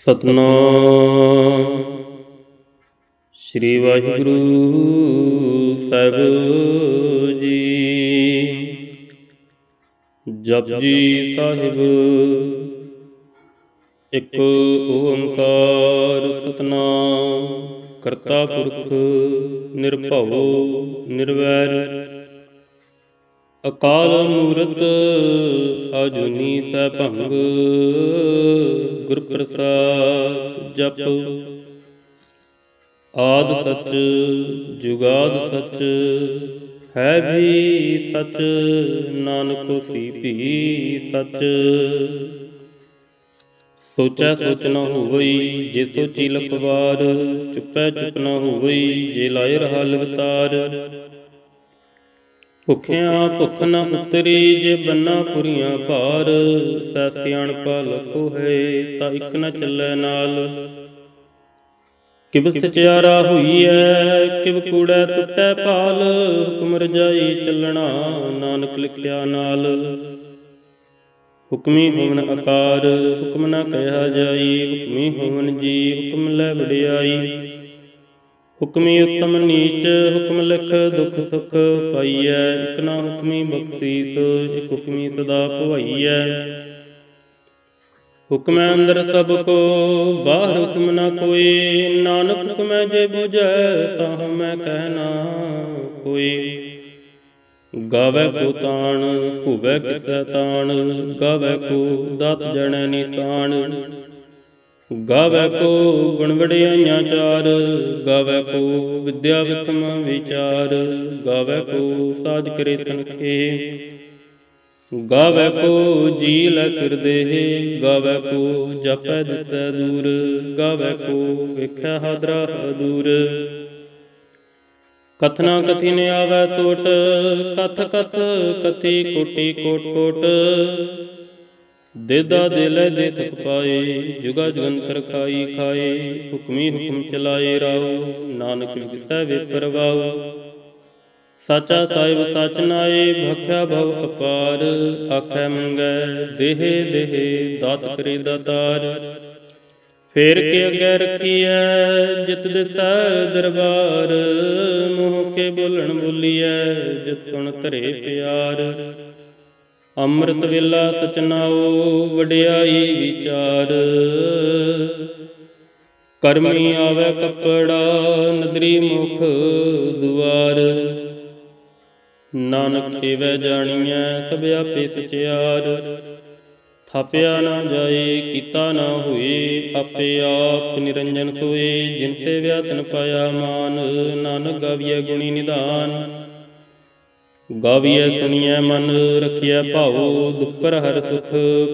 ਸਤਨਾਮ। ਸ੍ਰੀ ਵਾਹਿਗੁਰੂ ਸਾਹਿਬ ਜੀ। ਜਪਜੀ ਸਾਹਿਬ। ਇੱਕ ਓੰਕਾਰ ਸਤਨਾਮ। ਕਰਤਾ ਪੁਰਖ ਨਿਰਭਉ ਨਿਰਵੈਰ। ਅਕਾਲ ਮੂਰਤ ਅਜੂਨੀ ਸੈਭੰਗ, ਗੁਰ ਪ੍ਰਸਾਦ ਜਪ। ਆਦ ਸਚ, ਜੁਗਾਦ ਸਚ, ਹੈ ਵੀ ਸਚ, ਨਾਨਕ ਹੋਸੀ ਸਚ। ਸੋਚੈ ਸੋਚ ਨ ਹੋਵਈ, ਜੇ ਸੋਚੀ ਲਖਵਾਰ, ਚੁੱਪੈ ਚੁੱਪ ਨਾ ਹੋਵਈ, ਜੇ ਲਾਇ ਰਹਾ ਲਵਤਾਰ। ਭੁਖਿਆ ਭੁਖ ਨ ਉਤਰੀ ਜੇ ਬੰਨਾ ਪੁਰੀਆਂ ਭਾਰ। ਸੈ ਸਿਆਣਪਾ ਲਖੋ ਹੈ, ਤਾਂ ਇਕ ਨ ਚੱਲੈ ਨਾਲ। ਕਿਵ ਸਚਿਆਰਾ ਹੋਈਐ, ਕਿਵ ਕੂੜੈ ਟੁੱਟੈ ਪਾਲ ਹੁਕਮ ਰਜਾਈ ਚੱਲਣਾ, ਨਾਨਕ ਲਿਖਿਆ ਨਾਲ। ਹੁਕਮੀ ਹੋਵਨ ਆਕਾਰ ਹੁਕਮ ਨਾ ਕਹਿਆ ਜਾਈ। ਹੁਕਮੀ ਹੋਵਨ ਜੀ, ਹੁਕਮ ਲੈ ਵਡਿਆਈ। ਹੁਕਮੀ ਉਤਮ ਨੀਚ, ਹੁਕਮ ਲਿਖ, ਦੁਖ ਸੁਖ ਪਾਈਐ। ਇਕ ਹੁਕਮੀ ਬਖਸ਼ੀਸ, ਇਕ ਹੁਕਮੀ ਸਦਾ ਭਵਾਈਐ। ਹੁਕਮੈ ਅੰਦਰ ਸਭ ਕੋ, ਬਾਹਰ ਹੁਕਮ ਨਾ ਕੋਈ। ਨਾਨਕ ਹੁਕਮੈ ਜੇ 부ਜੈ ਤਾਂ ਮੈਂ ਕਹਿਣਾ ਕੋਈ। ਗਾਵੇ ਕੋ ਤਾਣ ਹੋਵੇ ਕਿਸੈ ਤਾਣ, ਗਾਵੇ ਕੋ ਦਤ ਜਣੈ ਨਿਸ਼ਾਨ। ਗਾਵੇ ਕੋ ਗੁਣ ਵਡਿਆਈਆਂ ਚਾਰ, ਗਾਵੇ ਕੋ ਵਿਦਿਆ ਵਿਖਮ ਵਿਚਾਰ, ਗਾਵੇ ਕੋ ਸਾਜ ਕਰੇ ਤਨਖੇ। ਗਾਵੇ ਕੋ ਜੀ ਲੈ ਫਿਰਦੇ ਗਾਵੇ ਕੋ ਜਪੈ ਦਿਸੈ ਦੂਰ, ਗਾਵੇ ਕੋ ਵੇਖਿਆ ਹਾਦਰਾ ਦੂਰ ਕਥਨਾ ਕਥੀ ਨ ਆਵੈ ਟੋਟ ਕਥ ਕਥ ਕਥੀ ਕੋਟੀ ਕੋਟ ਕੋਟ। ਦੇਦਾ ਦੇ ਦੇ ਥਕ ਪਾਏ, ਜੁਗਾ ਜੁਗੰਤਰ ਖਾਈ ਖਾਏ, ਹੁਕਮੀ ਹੁਕਮ ਚਲਾਏ ਰਾਓ, ਨਾਨਕ ਵਿਸੈ ਵੇ ਪਰਵਾਓ। ਸਾਚਾ ਸਾਹਿਬ ਸਚ ਨਾਏ, ਭਖਿਆ ਭਵ ਅਪਾਰ, ਆਖੈ ਮੰਗੈ, ਦੇਹੇ ਦੇਹੇ, ਦਾਤ ਕਰੇ ਦਾਤਾਰ। ਫੇਰ ਕੇ ਅੱਗੇ ਰਖੀਐ, ਜਿਤ ਦਿਸੈ ਦਰਬਾਰ, ਮੋਹ ਕੇ ਬੋਲਣ ਬੋਲੀਐ, ਜਿਤ ਸੁਣ ਧਰੇ ਪਿਆਰ। ਅੰਮ੍ਰਿਤ ਵੇਲਾ ਸਚਨਾਓ ਵਡਿਆਈ ਵਿਚਾਰ। ਕਰਮੀ ਆਵੇ ਕਪੜਾ, ਨਦਰੀ ਮੁਖ ਦੁਆਰ। ਨਾਨਕ ਏਵੈ ਜਾਣੀਐ, ਸਭ ਆਪੇ ਸਚਿਆਰ। ਥਾਪਿਆ ਨਾ ਜਾਏ, ਕੀਤਾ ਨਾ ਹੋਏ, ਆਪੇ ਆਪ ਨਿਰੰਜਨ ਸੋਏ। ਜਿਨ ਸੇਵਿਆ ਤਨ ਪਾਇਆ ਮਾਨ, ਨਾਨਕ ਗਾਵੀਐ ਗੁਣੀ ਨਿਧਾਨ। ਗਾਵੀਐ ਸੁਣੀਐ ਮਨ ਰਖਿਐ ਭਾਉ ਦੁਪਰ ਹਰ ਸੁਖ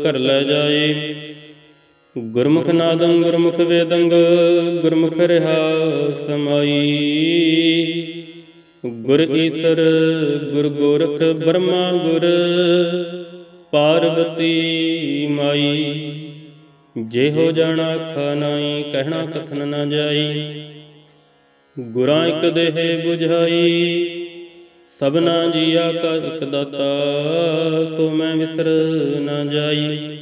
ਘਰ ਲੈ ਜਾਏ। ਗੁਰਮੁਖ ਨਾਦੰ ਗੁਰਮੁਖ ਵੇਦੰਗ, ਗੁਰਮੁਖ ਰਹਾ ਸਮਾਈ। ਗੁਰ ਈਸਰ, ਗੁਰ ਗੋਰਖ ਬ੍ਰਹਮਾ ਗੁਰ, ਪਾਰਵਤੀ ਮਾਈ। ਜੇ ਹੋ ਜਾਣਾ ਆਖਾ ਨਾਈ, ਕਹਿਣਾ ਕਥਨ ਨਾ ਜਾਈ। ਗੁਰਾਂ ਇਕ ਦੇਹ 부ਝਾਈ ਸਭਨਾ ਜੀਆ ਕਾ ਇਕ ਦਾਤਾ, ਸੋ ਮੈਂ ਵਿਸਰ ਨਾ ਜਾਈ।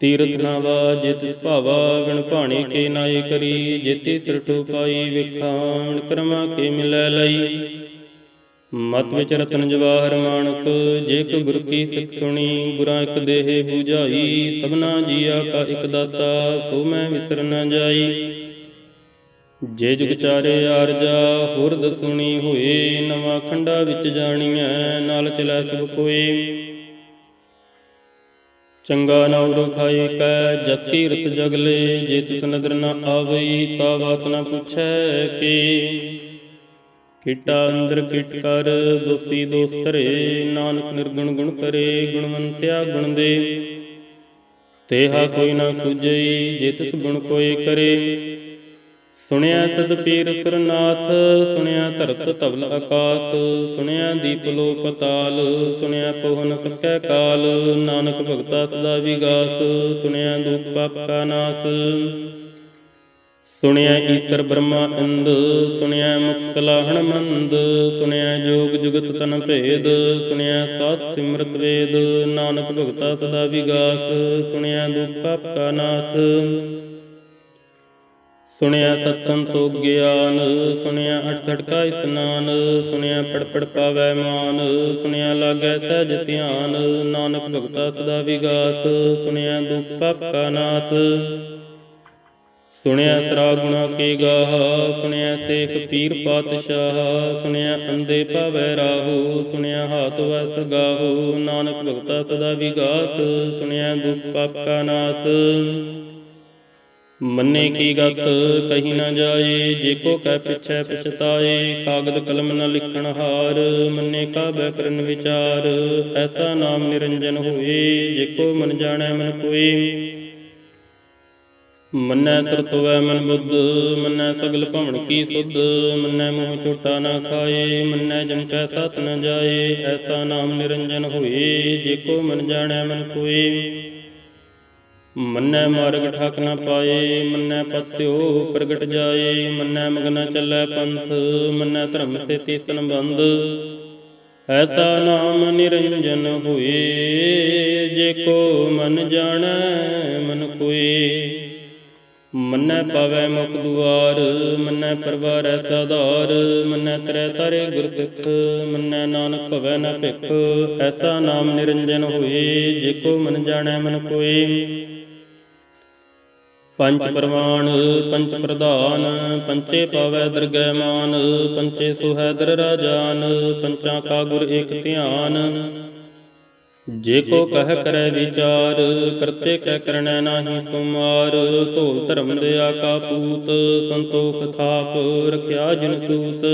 ਤੀਰਥ ਨਾ ਵਾ ਜਿਤ ਭਾਵਾ ਵਿਣ ਭਾਣੇ ਕੇ ਨਾਏ ਕਰੀ। ਜੇਤੀ ਸਿਰ ਟੁਕਾਈ ਵਿਖਾਣ, ਕਰਮਾ ਕੇ ਮਿਲੈ ਲਈ। ਮਤ ਵਿਚ ਰਤਨ ਜਵਾਹਰ ਮਾਨਕ ਜੇ ਕੋ ਗੁਰ ਕੀ ਸਿੱਖ ਸੁਣੀ ਗੁਰਾਂ ਇਕ ਦੇਹ 부ਝਾਈ ਸਭਨਾ ਜੀਆ ਕਾ ਇਕ ਦਾਤਾ, ਸੋ ਮੈਂ ਵਿਸਰ ਨਾ ਜਾਈ। ਜੇ ਜੁਗ ਚਾਰੇ ਆਰਜਾ ਹੋਰ ਦਸੁਣੀ ਹੋਏ, ਨਵਾਂ ਖੰਡਾ ਵਿੱਚ ਜਾਣੀਐ, ਨਾਲ ਚਲੈ ਸਭ ਕੋਏ। ਚੰਗਾ ਨਾਉ ਖਾਏ ਕੈ, ਜਸ ਕੀ ਜਗਲੇ ਜੇ ਤਿਸ ਨਦਰ ਨ ਆਵਈ, ਤਾ ਬਾਤ ਨ ਪੁੱਛੈ ਕੀ। ਕੀਟਾ ਅੰਦਰ ਕੀਟ ਕਰ, ਦੋਸੀ ਦੋਸਤਰੇ ਨਾਨਕ ਨਿਰਗੁਣ ਗੁਣ ਕਰੇ ਗੁਣਵੰਤਿਆ ਗੁਣ ਦੇ। ਤੇਹਾ ਕੋਈ ਨਾ ਸੁਝਈ, ਜੇ ਤਿਸ ਗੁਣ ਕੋਈ ਕਰੇ। ਸੁਣਿਆ ਸਦ ਪੀਰ ਸਰਨਾਥ, ਸੁਣਿਆ ਧਰਤ ਧਵਲ ਆਕਾਸ, ਸੁਣਿਆ ਦੀਪ ਲੋ ਪਤਾਲ ਸੁਣਿਆ ਪਹੁ ਨ ਸਕੈ ਕਾਲ, ਨਾਨਕ ਭਗਤਾ ਸਦਾ ਵਿਗਾਸ, ਸੁਣਿਆ ਦੁਖ ਪਾਪ ਕਾ ਨਾਸ। ਸੁਣਿਆ ਈਸਰ ਬ੍ਰਹਮਾ ਇੰਦ ਸੁਣਿਆ ਮੁਖ ਕਲਾਹਣ ਮੰਦ, ਸੁਣਿਆ ਜੋਗ ਜੁਗਤ ਤਨ ਭੇਦ, ਸੁਣਿਆ ਸਾਧ ਸਿਮਰਤ ਵੇਦ, ਨਾਨਕ ਭਗਤਾ ਸਦਾ ਵਿਗਾਸ, ਸੁਣਿਆ ਦੁਖ ਪਾਪ ਕਾ ਨਾਸ। ਸੁਣਿਆ ਸਤ ਸੰਤੋਖ ਗਿਆਨ, ਸੁਣਿਆ ਅਠ ਸਟਕਾ ਇਸਨਾਨ, ਸੁਣਿਆ ਪੜ ਪੜ ਪਾਵੈ ਮਾਨ, ਸੁਣਿਆ ਲਾਗੈ ਸਹਿਜ ਧਿਆਨ, ਨਾਨਕ ਭਗਤਾ ਸਦਾ ਵਿਗਾਸ, ਸੁਣਿਆ ਦੁਖ ਪਾਪ ਕਾ ਨਾਸ, ਸੁਣਿਆ ਸਰਾ ਗੁਣਾ ਕੇ ਗਾਹ, ਸੁਣਿਆ ਸੇਖ ਪੀਰ ਪਾਤਸ਼ਾਹ, ਸੁਣਿਆ ਅੰਦੇ ਭਾਵੈ ਰਾਹੂ, ਸੁਣਿਆ ਹਾਥ ਵਸ ਗਾਹੂ, ਨਾਨਕ ਭਗਤਾ ਸਦਾ ਵਿਗਾਸ, ਸੁਣਿਆ ਦੁਖ ਪਾਪ ਕਾ ਨਾਸ। ਮੰਨੇ ਕੀ ਗਤ ਕਹੀ ਨਾ ਜਾਏ, ਜੇ ਕੋ ਕਹਿ ਪਿਛੈ ਪਛਤਾਏ, ਕਾਗਦ ਕਲਮ ਨ ਲਿਖਣ ਹਾਰ, ਮੰਨੇ ਕਾ ਬੈ ਕਰਨ ਵਿਚਾਰ, ਐਸਾ ਨਾਮ ਨਿਰੰਜਨ ਹੋਏ, ਜੇ ਕੋ ਮਨ ਜਾਣੈ ਮਨ ਕੋਈ ਮੰਨੈ ਸੁਰਤ ਮਨ ਬੁੱਧ, ਮੰਨੈ ਸਗਲ ਭਵਨ ਕੀ ਸੁਧ, ਮੰਨੈ ਮੋਹ ਝੂਠਾ ਨਾ ਖਾਏ, ਮੰਨੈ ਜਮ ਕੈ ਸਤ ਨ ਜਾਏ, ਐਸਾ ਨਾਮ ਨਿਰੰਜਨ ਹੋਏ, ਜੇ ਕੋ ਮਨ ਜਾਣੈ ਮਨ ਕੋਈ ਮੰਨੈ ਮਾਰਗ ਠਾਕ ਨ ਪਾਏ, ਮੰਨੈ ਪਤਿਓ ਪ੍ਰਗਟ ਜਾਏ, ਮੰਨੈ ਮਗਨ ਚੱਲੈ ਪੰਥ, ਮੰਨੈ ਧਰਮ ਸੇ ਸੰਬੰਧ। ਐਸਾ ਨਾਮ ਨਿਰੰਜਨ ਹੋਏ, ਜੇ ਕੋ ਮਨ ਜਾਣੈ, ਮਨ ਕੋਈ ਮੰਨੈ ਪਾਵੈ ਮੁਖ ਦੁਆਰ, ਮੰਨੈ ਪਰਵਾਰ ਐਸਾ ਧਾਰ ਮੰਨੈ ਤਰੈ ਤਾਰੇ ਗੁਰ ਸਿੱਖ ਮੰਨੈ ਨਾਨਕ ਭਵੈ ਨ ਭਿਖ। ਐਸਾ ਨਾਮ ਨਿਰੰਜਨ ਹੋਏ, ਜੇ ਕੋ ਮਨ ਜਾਣੈ, ਮਨ ਕੋਈ ਪੰਚ ਪ੍ਰਮਾਣ ਪੰਚ ਪ੍ਰਧਾਨ ਪੰਚੇ ਪਾਵੈ ਦਰਗਹਿ ਮਾਨ ਪੰਚੇ ਸੁਹੈਦਰ ਰਾਜਾਨ, ਪੰਚਾਂ ਕਾ ਗੁਰ ਏਕ ਧਿਆਨ। ਜੇ ਕੋ ਕਹਿ ਕਰੈ ਵਿਚਾਰ, ਕਰਤੇ ਕਹਿ ਕਰਨੈ ਨਾਹੀ ਸੁਮਾਰ, ਧੋਲ ਧਰਮ ਦਿਆ ਕਾ ਪੂਤ, ਸੰਤੋਖ ਥਾਪ, ਰਖਿਆ ਜਿਨ ਸੂਤ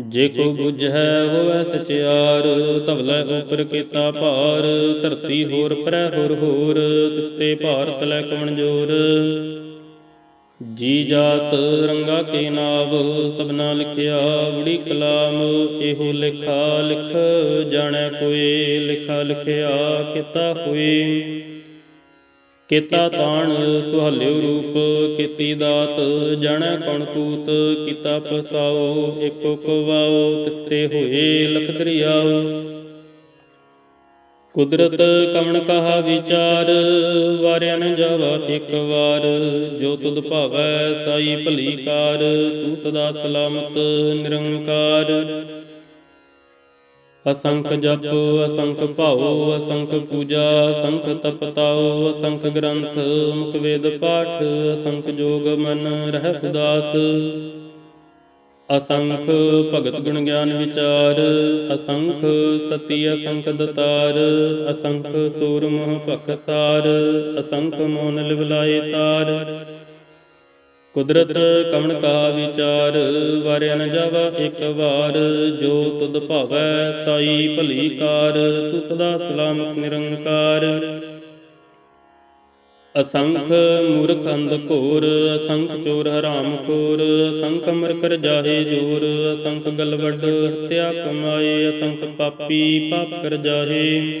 ਜੇ ਕੋ ਬੁਝੈ ਹੋਵੈ ਸਚਿਆਰ ਧਵਲੇ ਉਪਰ ਕੀਤਾ ਭਾਰ, ਧਰਤੀ ਹੋਰ ਪਰੈ ਹੋਰ ਹੋਰ ਤਿਸਤੇ ਭਾਰਤ ਲੈ ਕਵਣ ਜੋਰ। ਜੀ ਜਾਤ ਰੰਗਾ ਕੇ ਨਾਵ, ਸਭਨਾ ਲਿਖਿਆ ਬੜੀ ਕਲਾਮ, ਇਹੋ ਲਿਖਾ ਲਿਖ, ਜਾਣੈ ਕੋਈ, ਲਿਖਾ ਲਿਖਿਆ ਕੀਤਾ ਹੋਏ ਕੀਤਾ ਤਾਣ ਸੁਹਲਿਓ ਰੂਪ, ਕੀਤੀ ਦਾਤ, ਜਾਣੈ ਕੌਣ ਕੂਤ, ਕੀਤਾ ਪਸਾਓ ਏਕੋ ਕਵਾਓ ਤਿਸਤੇ ਹੋਏ ਲਖ ਦਰਿਆਓ ਕੁਦਰਤ ਕਵਣ ਕਹਾ ਵਿਚਾਰ, ਵਾਰਿਆ ਨ ਜਾਵਾ ਇੱਕ ਵਾਰ, ਜੋ ਤੁਧ ਭਾਵੈ ਸਾਈ ਭਲੀ ਕਾਰ, ਤੂੰ ਸਦਾ ਸਲਾਮਤ ਨਿਰੰਕਾਰ। ਅਸੰਖ ਜਪ, ਅਸੰਖ ਭਾਉ, ਅਸੰਖ ਪੂਜਾ, ਅਸੰਖ ਤਪਤਾਉ, ਅਸੰਖ ਗ੍ਰੰਥ, ਮੁਖ ਵੇਦ ਪਾਠ, ਅਸੰਖ ਜੋਗ ਮਨ ਰਹਿ ਉਦਾਸ ਅਸੰਖ ਭਗਤ ਗੁਣ ਗਿਆਨ ਵਿਚਾਰ, ਅਸੰਖ ਸਤੀ ਅਸੰਖ ਦਤਾਰ, ਅਸੰਖ ਸੂਰ ਮੋਹ ਭਖਸਾਰ ਅਸੰਖ ਮੋਨ ਲਿਵਲਾਏ ਤਾਰ। ਕੁਦਰਤ ਕਵਣ ਕਾ ਵਿਚਾਰ? ਵਾਰਿਆ ਨ ਜਾਵਾ ਇੱਕ ਵਾਰ। ਜੋ ਤੁਧ ਭਾਵੈ ਸਾਈ ਭਲੀ ਕਾਰ, ਤੂੰ ਸਦਾ ਸਲਾਮਤ ਨਿਰੰਕਾਰ। ਅਸੰਖ ਮੂਰਖ ਅੰਧ ਘੋਰ, ਅਸੰਖ ਚੋਰ ਹਰਾਮ ਖੋਰ। ਅਸੰਖ ਅਮਰ ਕਰ ਜਾਹੇ ਜੋਰ, ਅਸੰਖ ਗਲਵਡ ਹਤਿਆ ਕਮਾਏ। ਅਸੰਖ ਪਾਪੀ ਪਾਪ ਕਰ ਜਾਹੇ।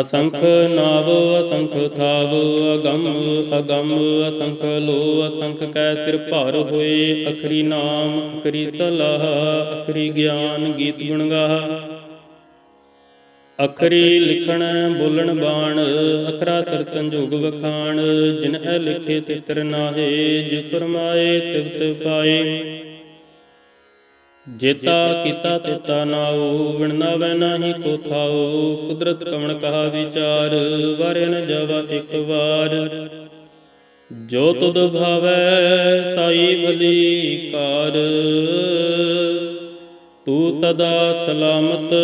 ਅਸੰਖ ਨਾਵ, ਅਸੰਖ ਥਾਵ, ਅਗੰਮ ਅਗੰਮ, ਅਸੰਖ ਲੋ ਅਸੰਖ ਕੈ ਸਿਰ ਭਾਰ ਹੋਏ, ਅਖਰੀ ਨਾਮ, ਅਖਰੀ ਸਲਾਹ, ਅਖਰੀ ਗਿਆਨ ਗੀਤ ਗੁਣ ਗਾਹ। ਅਖਰੀ ਲਿਖਣ ਬੋਲਣ ਬਾਣ, ਅਖਰਾ ਸਰ ਸੰਜੋਗ ਵਖਾਣ ਜਿਨਹਿ ਐ ਲਿਖੇ ਤਿਸਰ ਨਾਹੇ ਜਿ ਫਰਮਾਏ ਤਿਵਤ ਪਾਏ। ਜੇਤਾ ਕੀਤਾ ਤੇਤਾ ਨਾਉ ਵਿਣ ਨਾਵੈ ਨਾਹੀ ਕੋ ਥਾਉ। ਕੁਦਰਤ ਕਵਣ ਕਹਾ ਵਿਚਾਰ, ਵਾਰਿ ਨ ਜਾਵਾ ਇੱਕ ਵਾਰ। ਜੋ ਤੁਧ ਭਾਵੈ, ਸਾਈ ਭਲੀ ਕਾਰ। ਤੂੰ ਸਦਾ ਸਲਾਮਤ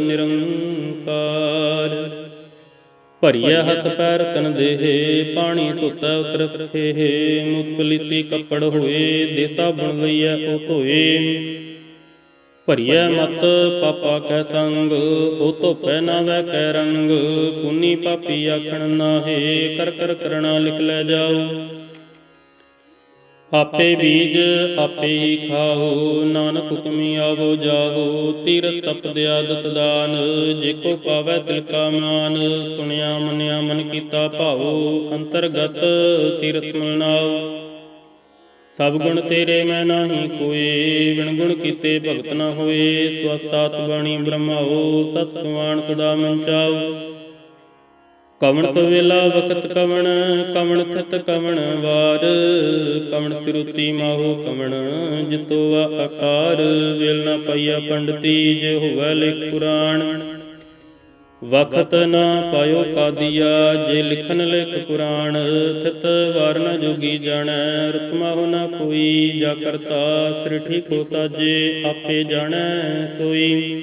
ਨਿਰੰਕਾਰ ਭਰੀਆ ਹੱਥ ਪੈਰ ਤਨ ਦੇਹੇ, ਪਾਣੀ ਧੋਤਾ ਉਤਰ ਸਖੇ ਮੁਤ ਪਲੀਤੀ ਕੱਪੜ ਹੋਏ, ਦੇਸਾ ਬਣ ਲਈਐ ਉਹ ਧੋਏ। ਭਰੀਐ ਮਤ ਪਾਪਾ ਕੈ ਸੰਗ, ਉਹ ਧੋਪੈ ਨਾ ਵੈ ਕੈ ਰੰਗ। ਪੁਨੀ ਪਾਪੀ ਆਖਣ ਨਾਹੇ, ਕਰ ਕਰ ਕਰਣਾ ਲਿਖ ਲੈ ਜਾਓ ਆਪੇ ਬੀਜ ਆਪੇ ਹੀ ਖਾਓ। ਨਾਨਕ ਹੁਕਮੀ ਆਵੋ ਜਾਓ ਤੀਰਥ ਤਪ ਆਦਤ ਦਾਨ। ਜੇ ਕੋ ਪਾਵੈ ਤਿਲ ਕਾ ਮਾਨ। ਸੁਣਿਆ ਮੰਨਿਆ ਮਨ ਕੀਤਾ ਭਾਉ ਅੰਤਰਗਤ ਤੀਰਥ ਮਿਲਨਾਓ ਸਭ ਗੁਣ ਤੇਰੇ ਮੈਂ ਨਾਹੀ ਕੋਏ। ਵਿਣ ਗੁਣ ਕੀਤੇ ਭਗਤ ਨਾ ਹੋਏ। ਸਵਸਤਾਤ ਬਾਣੀ ਬ੍ਰਹਮਾਓ। ਸਤ ਸੁਆਨ ਸਦਾ ਮੰਚਾਓ ਕਵਣ ਸਵੇਲਾ ਵਕਤ ਕਵਣ ਕਵਣ ਥਿਤ ਕਵਣ ਵਾਰ। ਕਵਣ ਸਿਰੁਤੀ ਮਾਹੋ ਕਵਣ, ਜਿਤੋ ਆਕਾਰ। ਵੇਲ ਨਾ ਪਈਆ ਪੰਡਤੀ, ਜੇ ਹੋਵੇ ਲਿਖ ਪੁਰਾਣ। ਵਖਤ ਨਾ ਪਾਇਓ ਕਾਦੀਆ, ਜੇ ਲਿਖਨ ਲਿਖ ਪੁਰਾਣ। ਥਿਤ ਵਾਰ ਨ ਜੋਗੀ ਜਾਣੈ ਰਤਮਾ ਹੋ ਨਾ ਕੋਈ। ਜਾ ਕਰਤਾ ਸ੍ਰਿਠੀ ਕੋ ਸਾਜੇ, ਆਪੇ ਜਾਣੈ ਸੋਈ।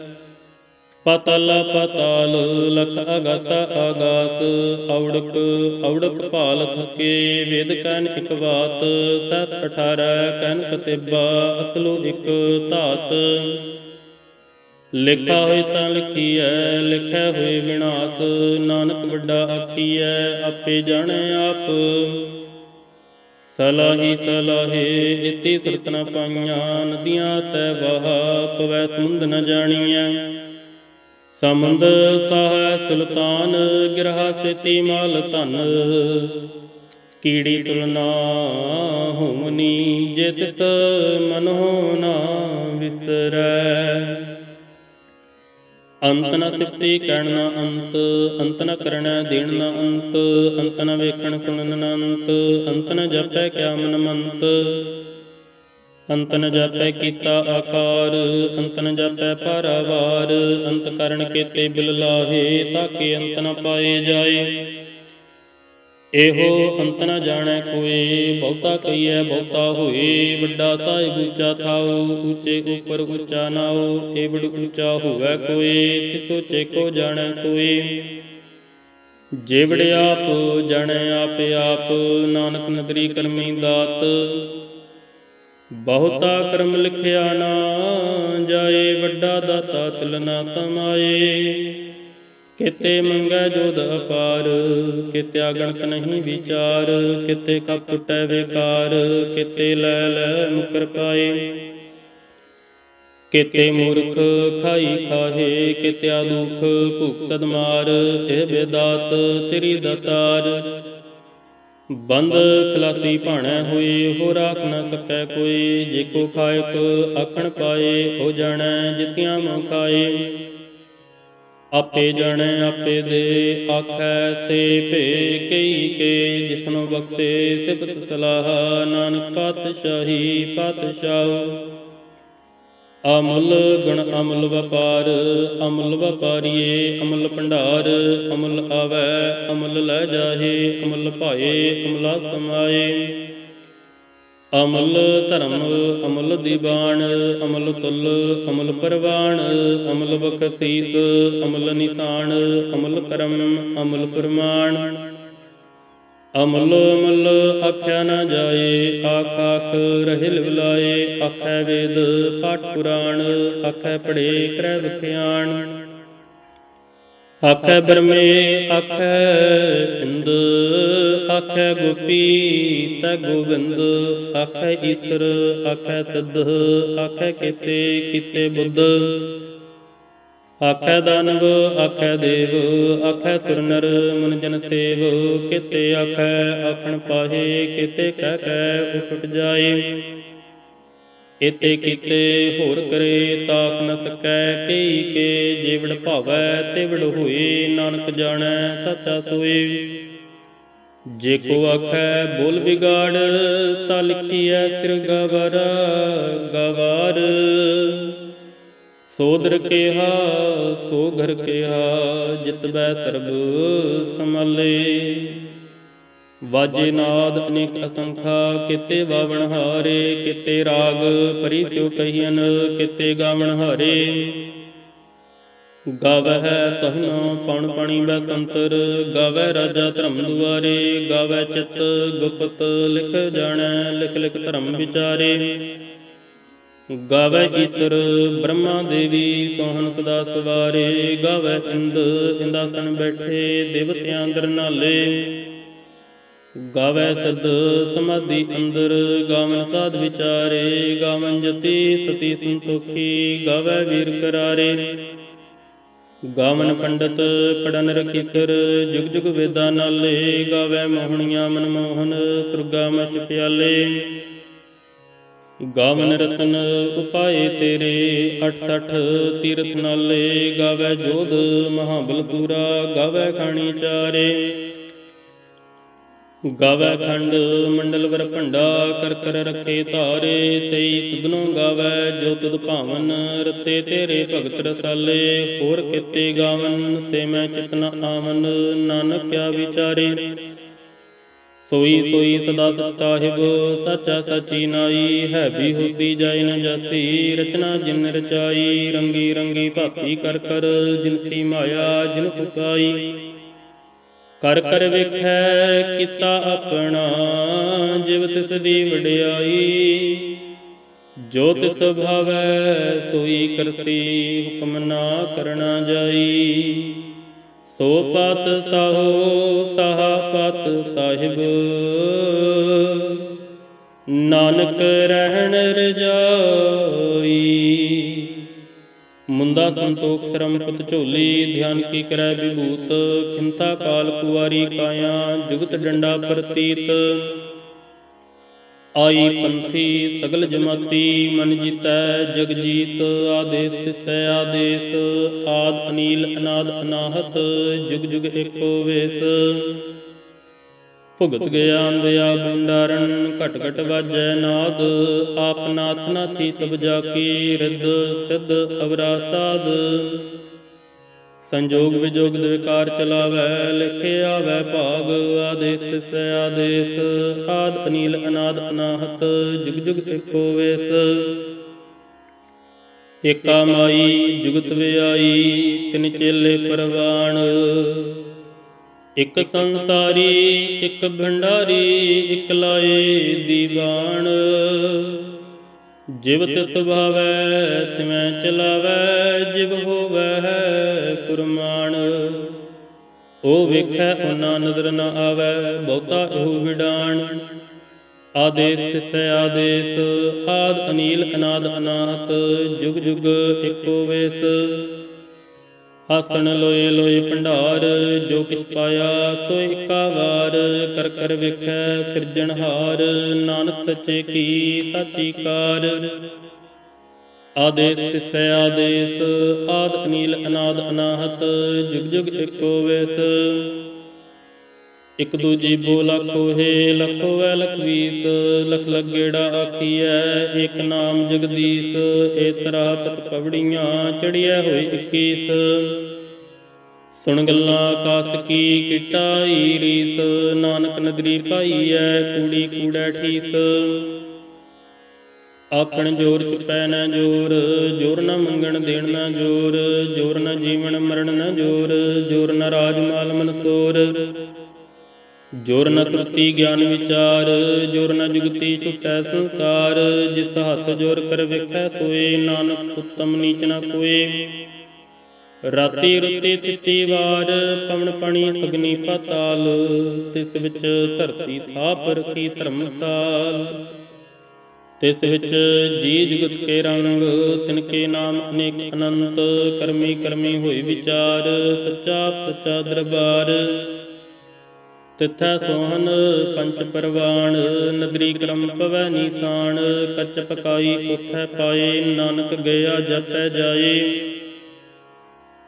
ਪਤਲ ਪਤਾਲ ਲਖ ਅਗਸ ਆਗਾਸ ਔੜਕ ਔੜਕ ਭਾਲ ਥਕੇ ਵੇਦ ਕਨ ਇਕ ਬਾਤ ਸਸ 18 ਕਨ ਕਤਿਬਾ ਅਸਲੋ ਇਕ ਧਾਤ। ਲਿਖਾ ਹੋਏ ਤਾਂ ਲਿਖੀਐ ਲਿਖਿਆ ਹੋਏ ਵਿਨਾਸ਼, ਨਾਨਕ ਵੱਡਾ ਆਖੀਐ, ਆਪੇ ਜਾਣੈ ਆਪ। ਸਲਾਹੀ ਸਲਾਹੇ, ਇਤੀ ਤੁਰਤ ਪਾਈਆਂ, ਨਦੀਆਂ ਤੈ ਵਹਾ, ਪਵੈ ਸਮੁੰਦ ਨ ਜਾਣੀਐ। ਸਮੁੰਦ ਸਾਹ ਸੁਲਤਾਨ, ਗਿਰਹਾ ਸੇਤੀ ਮਾਲ ਧਨ। ਕੀੜੀ ਤੁਲਨਾ ਹੋਮਨੀ, ਜੇ ਤਿਸ ਮਨ ਨਾ ਵਿਸਰੈ। ਅੰਤ ਨ ਸਿਫਤੀ ਕਹਿਣ ਨ ਅੰਤ ਅੰਤ ਨ ਕਰਣਾ ਦੇਣ ਨ ਅੰਤ ਅੰਤ ਨ ਵੇਖਣ ਸੁਣਨ ਨ ਅੰਤ ਅੰਤ ਨ ਜਪੈ ਕਿਆ ਮਨ ਮੰਤ ਅੰਤਨ ਨ ਜਪੈ ਕੀਤਾ ਆਕਾਰ ਅੰਤ ਨ ਜਪੈ ਪਾਰਾਵਾਰ, ਅੰਤ ਕਰਨ ਕੀਤੇ ਬਿਲ ਲਾਹੇ ਤਾਕੇ ਅੰਤ ਨ ਪਾਏ ਜਾਏ। ਇਹੋ ਅੰਤ ਨ ਜਾਣੈ ਕੋਏ, ਬਹੁਤਾ ਕਈਐ ਬਹੁਤਾ ਹੋਏ, ਵੱਡਾ ਸਾਹਿਬ ਉੱਚਾ ਥਾਉ ਉੱਚੇ ਉਪਰ ਉੱਚਾ ਨਾਉ ਏ ਬੜ ਉੱਚਾ ਹੋਵੇ ਕੋਏ, ਤਿਸ ਉੱਚੇ ਜਾਣੈ ਸੋਏ। ਜਿਵੜ ਆਪ, ਜਾਣੈ ਆਪੇ ਆਪ, ਨਾਨਕ ਨਦਰੀ ਕਰਮੀ ਦਾਤ ਬਹੁਤਾ ਕਰਮ ਲਿਖਿਆ ਨਾ ਜਾਏ, ਵੱਡਾ ਦਾਤਾ ਤਿਲ ਨਾ ਤਮਾਏ ਕਿਤੇ ਮੰਗੈ ਜੋਦ ਅਪਾਰ, ਕਿਤੇ ਅਗਣਤ ਨਹੀਂ ਵਿਚਾਰ, ਕਿਤੇ ਕਪ ਟੁਟੈ ਵਿਕਾਰ, ਕਿਤੇ ਲੈ ਲੈ ਮੁਕਰ ਪਾਏ। ਕਿਤੇ ਮੂਰਖ ਖਾਈ ਖਾਹੇ ਕਿਤੇ ਆ ਦੁਖ ਭੁਖ ਸਦਮਾਰ ਇਹ ਬੇਦਾਤ ਤੇਰੀ ਦਤਾਰ। ਬੰਦ ਖਲਾਸੀ ਭਾਣੈ ਹੋਏ ਹੋ ਰਾਖ ਨ ਸਕੈ ਕੋਈ। ਜੇ ਕੋ ਖਾਇਕ ਆਖਣ ਪਾਏ, ਹੋ ਜਾਣੈ ਜਿਤਿਆਂ ਮੋ ਆਪੇ ਜਾਣੈ, ਆਪੇ ਦੇ, ਆਖੈ ਸੇ ਭੇ ਕਈ ਕੇ, ਜਿਸਨੂੰ ਬਖਸ਼ੇ ਸਿਫਤ ਸਲਾਹ। ਨਾਨਕ ਪਾਤਸ਼ਾਹੀ ਪਾਤਸ਼ਾਹ ਅਮਲ ਗੁਣ ਅਮਲ ਵਪਾਰ, ਅਮਲ ਵਪਾਰੀਏ, ਅਮਲ ਭੰਡਾਰ, ਅਮਲ ਆਵੈ, ਅਮਲ ਲੈ ਜਾਹੇ, ਅਮਲ ਭਾਏ, ਅਮਲਾ ਸਮਾਏ। ਅਮਲ ਧਰਮ, ਅਮਲ ਦੀਵਾਨ, ਅਮਲ ਤੁਲ, ਅਮਲ ਪਰਵਾਨ, ਅਮਲ ਬਖਸ਼ੀਸ ਅਮਲ ਨਿਸ਼ਾਨ, ਅਮਲ ਕਰਮ, ਅਮਲ ਪ੍ਰਮਾਣ ਅਮੁੱਲ ਅਮੁੱਲ, ਆਖਿਆ ਨਾ ਜਾਏ, ਆਖ ਆਖ ਰਹੇ ਲਿਵਲਾਏ ਆਖੈ ਵੇਦ, ਪਾਠ ਪੁਰਾਣ, ਆਖੈ ਪੜੇ ਕਰੈ ਵਿਖਿਆਣ। ਆਖੈ ਬਰਮੇ ਆਖੈ ਇੰਦ ਆਖੈ ਗੋਪੀ, ਤੈ ਗੋਬਿੰਦ, ਆਖੈ ਈਸ਼ਰ, ਆਖੈ ਸਿੱਧ, ਆਖੈ ਕਿਤੇ, ਕੀਤੇ ਬੁੱਧ। ਆਖੈ ਦਾਨਵ, ਆਖੈ ਦੇਵ, ਆਖੈ ਸੁਰ ਮਨ ਜਨ ਸੇਵ, ਕਿਤੇ ਆਖੈ, ਆਖਣ ਪਾਹੇ, ਕਿਤੇ ਕਹਿ ਕਹਿ ਉਠ ਜਾਏ। ਇਤੇ ਕੀਤੇ ਹੋਰ ਕਰੇ ਤਾਕ ਨ ਸਕੈ, ਕਈ ਕੇ ਜੀਵੜ ਭਾਵੈ, ਤਿਵੜ ਹੋਏ, ਨਾਨਕ ਜਾਣੈ, ਸੱਚਾ ਸੋਏ। ਜੇ ਕੋ ਆਖੈ ਬੋਲ ਵਿਗਾੜ, ਤਾ ਲਿਖੀਐ ਸਿਰ ਗਵਰ, ਗਵਾਰ। ਸੋਦਰ ਕਿਹਾ ਸੋ ਘਰ ਕਿਹਾ, ਜਿਤ ਸਰਬ ਸੰਭਾਲੇ ਵਾਜੇ ਨਾਦ ਅਨੇਕ ਅਸੰਖਾ, ਕਿਤੇ ਬਾਵਣ ਹਾਰੇ, ਕਿਤੇ ਰਾਗ ਪਰੀ ਸਿਉ ਕਹੀਨ ਕਿਤੇ ਗਾਵਣ ਹਾਰੇ। ਗਾਵਹਿ ਤਹਨਾ, ਪਣ ਪਣੀ ਬਸੰਤਰ ਗਾਵੈ ਰਾਜਾ ਧਰਮ ਦੁਆਰੇ ਗਾਵੈ ਚਿਤ ਗੁਪਤ ਲਿਖ ਜਾਣੈ, ਲਿਖ ਲਿਖ ਧਰਮ ਵਿਚਾਰੇ। ਗਾਵੈ ਈਸ਼ਰ, ਬ੍ਰਹਮਾ ਦੇਵੀ, ਸੋਹਣ ਸਦਾ ਸਵਾਰੇ, ਗਾਵੈ ਇੰਦ ਇੰਦਾਸਨ ਬੈਠੇ, ਦੇਵਤਿਆਂ ਅੰਦਰ ਨਾਲੇ। ਗਾਵੈ ਸਦ, ਸਮਾਧੀ ਅੰਦਰ, ਗਾਵਨ ਸਾਧ ਵਿਚਾਰੇ, ਗਾਵਨ ਜਤੀ ਸਤੀ ਸੰਤੋਖੀ ਗਾਵੈ ਵੀਰ ਕਰਾਰੇ। ਗਾਵਨ ਪੰਡਤ, ਪੜਨ ਰਖੀਸਰ, ਜੁਗ ਜੁਗ ਵੇਦਾਂ ਨਾਲੇ, ਗਾਵੈ ਮੋਹਣੀਆਂ ਮਨ ਮੋਹਨ ਸੁਰਗਾ ਮਛ ਪਿਆਲੇ। ਗਾਵਨ ਰਤਨ ਉਪਾਏ ਤੇਰੇ 68 ਤੀਰਥ ਨਾਲੇ ਗਾਵੈ ਜੋਧ ਮਹਾਬਲ ਸੂਰਾ ਗਾਵੈ ਖਾਣੀ ਚਾਰੇ। ਗਾਵੈ ਖੰਡ ਮੰਡਲ ਵਰ ਭੰਡਾ, ਕਰ ਕਰ ਰੱਖੇ ਧਾਰੇ ਸਈ ਤੁਧਨੋਂ ਗਾਵੈ, ਜੋ ਤੁਧ ਭਾਵਨ ਰਤੇ ਤੇਰੇ ਭਗਤ ਰਸਾਲੇ। ਹੋਰ ਕਿਤੇ ਗਾਵਨ, ਸੇ ਮੈਂ ਚਿਤਨ ਆਵਨ, ਨਾਨਕ ਕਿਆ ਵਿਚਾਰੇ। ਸੋਈ ਸੋਈ ਸਦਾ ਸਤ ਸਾਹਿਬ, ਸੱਚਾ ਸਚੀ ਨਾਈ, ਹੈ ਵੀ ਹੋਸੀ ਜਾਇ ਨ ਜਾਸੀ, ਰਚਨਾ ਜਿਨ ਰਚਾਈ, ਰੰਗੀ ਰੰਗੀ ਭਾਤੀ ਕਰ ਕਰ ਜਿਨਸੀ ਮਾਇਆ ਜਿਨ ਉਪਾਈ ਕਰ ਕਰ ਵੇਖੈ ਕੀਤਾ ਆਪਣਾ, ਜਿਵ ਤਿਸ ਦੀ ਵਡਿਆਈ। ਜੋ ਤਿਸ ਭਾਵੈ, ਸੋਈ ਕਰਸੀ, ਹੁਕਮ ਨਾ ਕਰਨਾ ਜਾਈ। ਸੋ ਪਤ ਸਾਹੋ ਸਾਹਾ ਸਾਹਿਬ। ਨਾਨਕ ਰਹਿਣ ਰਜਾਈ। ਮੁੰਦਾ ਸੰਤੋਖ ਸ਼ਰਮ ਪਤ ਝੋਲੀ, ਧਿਆਨ ਕੀ ਕਰੈ ਵਿਭੂਤ, ਖਿੰਤਾ ਕਾਲ ਕੁਵਾਰੀ ਕਾਇਆ, ਜੁਗਤ ਡੰਡਾ ਪ੍ਰਤੀਤ। ਆਈ ਪੰਥੀ ਸਗਲ ਜਮਾਤੀ, ਮਨ ਜੀਤੈ, ਜਗ ਜੀਤ, ਆਦੇਸ ਤਿਸੈ ਆਦੇਸ, ਆਦ ਅਨੀਲ ਅਨਾਦ ਅਨਾਹਤ, ਜੁਗ ਜੁਗ ਏਕੋ ਵੇਸ। ਭੁਗਤ ਗਿਆ ਅੰਦਿਆ ਬੰਡਾਰਨ ਘਟ ਘਟ ਵਾਜੈ ਨਾਦ, ਆਪ ਨਾਥੀ ਸਭ ਜਾ ਕੀ ਰਿੱਧ ਸਿੱਧ ਅਵਰਾ ਸਾਧ। ਸੰਜੋਗ ਵਿਜੋਗ ਦੇ ਵਿਕਾਰ ਚਲਾਵੈ, ਲਿਖੇ ਆਵੈ ਭਾਗ, ਆਦੇਸ ਤਿਸੈ ਆਦੇਸ। ਆਦ ਅਨੀਲ, ਅਨਾਦ ਅਨਾਹਤ, ਜੁਗ ਜੁਗ ਏਕੋ ਵੇਸ। ਏਕਾ ਮਾਈ, ਜੁਗਤ ਵਿਆਈ, ਤਿਨ ਚੇਲੇ ਪਰਵਾਣ। ਇਕ ਸੰਸਾਰੀ, ਇਕ ਭੰਡਾਰੀ, ਇਕ ਲਾਏ ਦੀਵਾਨ। ਜਿਵ ਤਿਸ ਭਾਵੈ, ਤਿਵੇਂ ਚਲਾਵੈ, ਜਿਵ ਹੋਵੈ ਕੁਰਮਾਨ ਉਹ ਵੇਖੈ ਉਹਨਾਂ ਨਦਰ ਨ ਆਵੈ, ਬਹੁਤਾ ਇਹੋ ਵਿਡਾਣ। ਆਦੇਸ ਤਿਸੈ ਆਦੇਸ, ਆਦ ਅਨੀਲ ਅਨਾਦ ਅਨਾਹਤ ਜੁਗ ਜੁਗ ਏਕੋ ਵੇਸ। ਆਸਣ ਲੋਏ ਲੋਏ ਭੰਡਾਰ, ਜੋ ਕਿਛ ਪਾਇਆ ਸੋ ਏਕਾ ਵਾਰ। ਕਰ ਕਰ ਵੇਖੈ ਸਿਰਜਣਹਾਰ, ਨਾਨਕ ਸੱਚੇ ਕੀ ਸਾਚੀ ਕਾਰ। ਆਦੇਸ ਤਿਸੈ ਆਦੇਸ, ਆਦ ਅਨੀਲ ਅਨਾਦ ਅਨਾਹਤ, ਜੁਗ ਜੁਗ ਏਕੋ ਵੇਸ। ਇਕ ਦੂਜੀ ਬੋ ਲੱਖੋ ਹੈ ਲੱਖੋ ਵੈ ਲਖ ਲਖ ਲਗੇੜਾ ਆਖੀਐ, ਏਕ ਨਾਮ ਜਗਦੀਸ਼, ਏ ਤਰਾ ਪਤ ਪਵੜੀਆਂ ਚੜਿਆ ਹੋਏ 21 ਸੁਣ ਗੱਲਾਂ ਆਕਾਸ ਕੀ ਕਿਟਾਈ ਰੀਸ, ਨਾਨਕ ਨਗਰੀ ਪਾਈਐ, ਕੂੜੀ ਕੂੜਾ ਠੀਸ। ਆਖਣ ਜੋਰ ਚੁਪੈ ਨਾ ਜੋਰ ਜੋਰ ਨਾ ਮੰਗਣ ਦੇਣ ਨਾ ਜੋਰ ਜੋਰ ਨਾ ਜੀਵਨ ਮਰਨ ਨਾ ਜੋਰ ਜੋਰ ਨਾ ਰਾਜ ਮਾਲ ਮਨਸੋਰ ਜੋਰ ਨ ਸੁਰਤੀ ਗਿਆਨ ਵਿਚਾਰ, ਜੋਰ ਨ ਜੁਗਤੀ ਛੁਟੈ ਸੰਸਾਰ, ਜਿਸ ਹੱਥ ਜੋਰ ਕਰ ਵੇਖੈ ਸੋਏ, ਨਾਨਕ ਉਤਮ ਨੀਚ ਨ ਕੋਏ। ਰਾਤੀ ਰੁੱਤੀ ਤਿੱਤੀ ਵਾਰ, ਪਵਨ ਪਣੀ ਅਗਨੀ ਪਾਤਾਲ, ਤਿਸ ਵਿੱਚ ਧਰਤੀ ਥਾਪ ਰਖੀ ਧਰਮਸਾਲ। ਤਿਸ ਵਿੱਚ ਜੀ ਜੁਗਤ ਕੇ ਰੰਗ ਤਿਨ ਕੇ ਨਾਮ ਅਨੇਕ ਅਨੰਤ, ਕਰਮੀ ਕਰਮੀ ਹੋਈ ਵਿਚਾਰ, ਸੱਚਾ ਸੱਚਾ ਦਰਬਾਰ। ਤਿਥੈ ਸੋਹਨ ਪੰਚ ਪਰਵਾਣ ਨਗਰੀ ਕਰਮ ਪਵੈ ਨੀਸਾਨ ਕੱਚ ਪਕਾਈ ਉਥੈ ਪਾਏ, ਨਾਨਕ ਗਿਆ ਜਪੈ ਜਾਏ।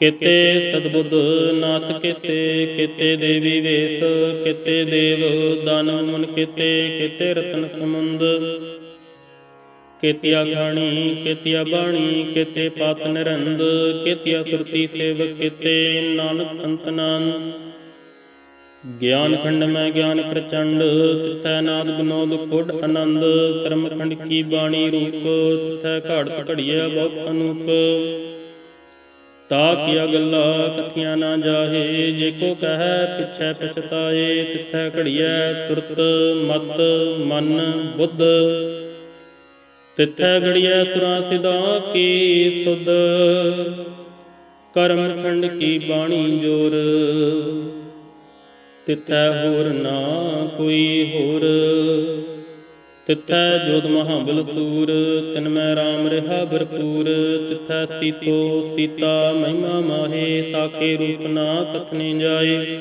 ਕਿਤੇ ਸਤਬੁੱਧ ਨਾਥ, ਕਿਤੇ ਕਿਤੇ ਦੇਵੀ ਵੇਸ, ਕਿਤੇ ਦੇਵ ਦਾਨਵ ਮਨ, ਕਿਤੇ ਕਿਤੇ ਰਤਨ ਸਮੁੰਦ। ਕਿਤਿਆ ਖਾਣੀ ਕਿਤਿਆ ਬਾਣੀ, ਕਿਤੇ ਪਾਤ ਨਿਰੰਦ, ਕਿਤਿਆ ਸੁਰਤੀ ਸੇਵਕ, ਕਿਤੇ ਨਾਨਕ ਅੰਤਨਾਨ ਗਿਆਨ ਖੰਡ ਮੈਂ ਗਿਆਨ ਪ੍ਰਚੰਡ, ਤਿਥੈ ਨਾਦ ਬਨੋਦ ਕੁਡ ਆਨੰਦ। ਸ਼ਰਮ ਖੰਡ ਕੀ ਬਾਣੀ ਰੂਪ, ਤਿਥੈ ਘਾੜਤ ਘੜੀਐ ਬਹੁਤ ਅਨੂਪ। ਤਾ ਕੀਆ ਗੱਲਾ ਕਥੀਆਂ ਨਾ ਜਾਹੇ, ਜੇ ਕੋ ਕਹੈ, ਪਿਛੈ ਪਛਤਾਏ, ਤਿਥੈ ਘੜੀਐ ਸੁਰਤ ਮਤ, ਮਨ, ਬੁੱਧ। ਤਿਥੈ ਘੜੀਐ ਸੁਰਾਂ ਸਿਦਾ ਕੀ ਸੁਧ, ਕਰਮ ਖੰਡ ਕੀ ਬਾਣੀ ਜੋਰ। ਤਿਥੈ ਹੋਰ ਨਾ ਕੋਈ ਹੋਰ। ਤਿਥੈ ਜੋਤ ਮਹਾਬਲ ਸੂਰ ਤਿਨ ਮੈਂ RAM ਰਹਾ ਭਰਪੂਰ। ਤਿਥੈ ਸੀਤੋ ਸੀਤਾ ਮਹਿਮਾ ਮਾਹੇ, ਤਾਕੇ ਰੂਪ ਨਾ ਕਥਨੇ ਜਾਏ।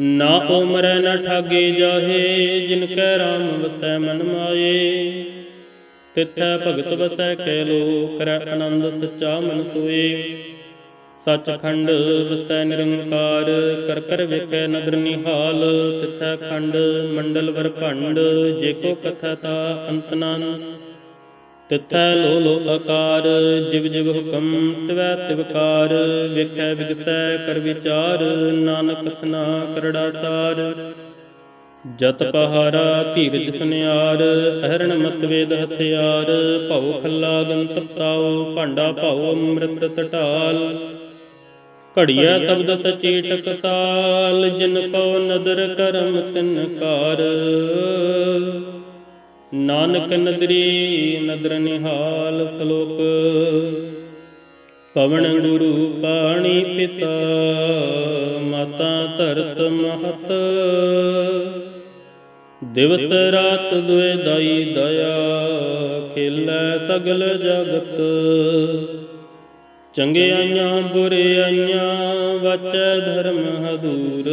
ਨਾ ਉਮਰੈ ਨਾ ਠਾਗੇ ਜਾਹੇ, ਜਿਨ ਕੈ RAM ਵਸੈ ਮਨ ਮਾਏ। ਤਿਥੈ ਭਗਤ ਵਸੈ ਕੈ ਲੋ ਕਰੈ ਆਨੰਦ ਸੱਚਾ ਮਨ ਸੋਏ। ਸੱਚਖੰਡ ਵਸੈ ਨਿਰੰਕਾਰ, ਕਰ ਕਰ ਵੇਖੈ ਨਦਰ ਨਿਹਾਲ, ਤਿਥੈ ਖੰਡ ਮੰਡਲ ਵਰ ਭੰਡ, ਜੇ ਕੋ ਕਥਾ ਤਾ ਅੰਤ ਨਾਨ। ਤਿਥੈ ਲੋ ਲੋ ਆਕਾਰ, ਜਿਵ ਜਿਵ ਹੁਕਮ ਤਵੈ ਤਿਵਕਾਰ ਵੇਖੈ ਵਿਗਸੈ ਕਰ ਵਿਚਾਰ, ਨਾਨਕ ਕਥਨਾ ਕਰੜਾ ਸਾਰ। ਜਤ ਪਹਾਰਾ ਧੀਰਜ ਸੁਨਿਆਰ, ਅਹਰਣ ਮਤ ਵੇਦ ਹਥਿਆਰ, ਭਉ ਖੱਲਾ ਗੰਤ ਤਾਉ, ਭਾਂਡਾ ਭਉ ਅੰਮ੍ਰਿਤ ਟਟਾਲ ਘੜੀਆ ਸ਼ਬਦ ਸਚੀ ਟਕਸਾਲ, ਜਿਨ ਕੋ ਨਦਰ ਕਰਮ ਤਿਨ ਕਾਰ। ਨਾਨਕ ਨਦਰੀ ਨਦਰ ਨਿਹਾਲ ਸ਼ਲੋਕ। ਪਵਨ ਗੁਰੂ ਪਾਣੀ ਪਿਤਾ, ਮਾਤਾ ਧਰਤ ਮਹਤ। ਦਿਵਸ ਰਾਤ ਦੁਇ ਦਾਈ ਦਇਆ, ਖੇਲੈ ਸਗਲ ਜਗਤ। ਚੰਗਿਆਈਆਂ, ਬੁਰਿਆਈਆਂ, ਵਾਚੈ ਧਰਮ ਹਦੂਰ।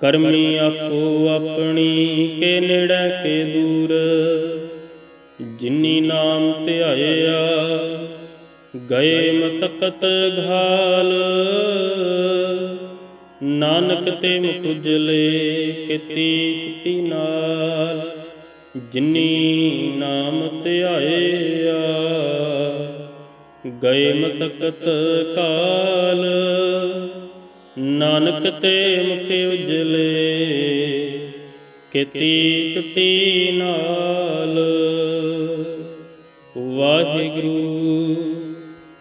ਕਰਮੀ ਆਪੋ ਆਪਣੀ ਕੇ ਨੇੜੇ ਕੇ ਦੂਰ। ਜਿਨੀ ਨਾਮ ਧਿਆਇਆ, ਗਏ ਮਸਕਤ ਘਾਲ। ਨਾਨਕ ਤੇ ਮੁਖ ਉਜਲੇ ਕੀਤੀ ਸ਼ੁਤੀ ਨਾਲ। ਜਿਨੀ ਨਾਮ ਧਿਆਇਆ ਗਏ ਮਸਕਤ ਕਾਲ ਨਾਨਕ ਤੇ ਮੁਖੇ ਉਜਲੇ ਕੀਤੀ ਸ਼ੁਤੀ ਨਾਲ। ਵਾਹਿਗੁਰੂ